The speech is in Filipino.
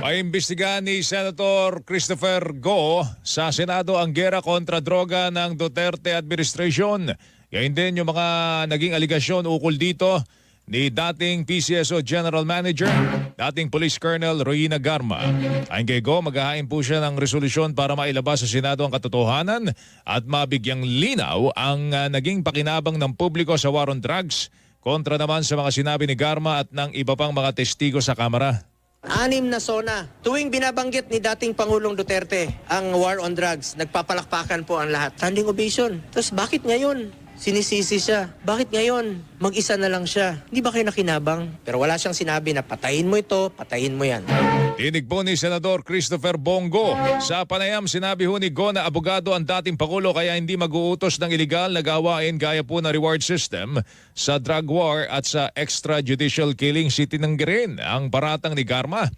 Paimbestigahan ni Senator Christopher Go sa Senado ang gera kontra droga ng Duterte administration. Gayun din yung mga naging aligasyon ukol dito ni dating PCSO General Manager, dating Police Colonel Royina Garma. Ayon kay Go, maghahain po siya ng resolusyon para mailabas sa Senado ang katotohanan at mabigyang linaw ang ah, naging pakinabang ng publiko sa war on drugs kontra naman sa mga sinabi ni Garma at ng iba pang mga testigo sa Kamara. Anim na sona. Tuwing binabanggit ni dating Pangulong Duterte ang war on drugs, nagpapalakpakan po ang lahat. Standing ovation. Tapos bakit ngayon? Sinisisi siya. Bakit ngayon? Mag-isa na lang siya. Hindi ba kayo nakinabang? Pero wala siyang sinabi na patayin mo ito, patayin mo yan. Tinig po ni Senador Christopher Bongo. Sa panayam, sinabi ho ni Go na abogado ang dating Pangulo kaya hindi mag-uutos ng iligal na gawain gaya po na reward system sa drug war at sa extrajudicial killing si Tinanggirin ang paratang ni Garma.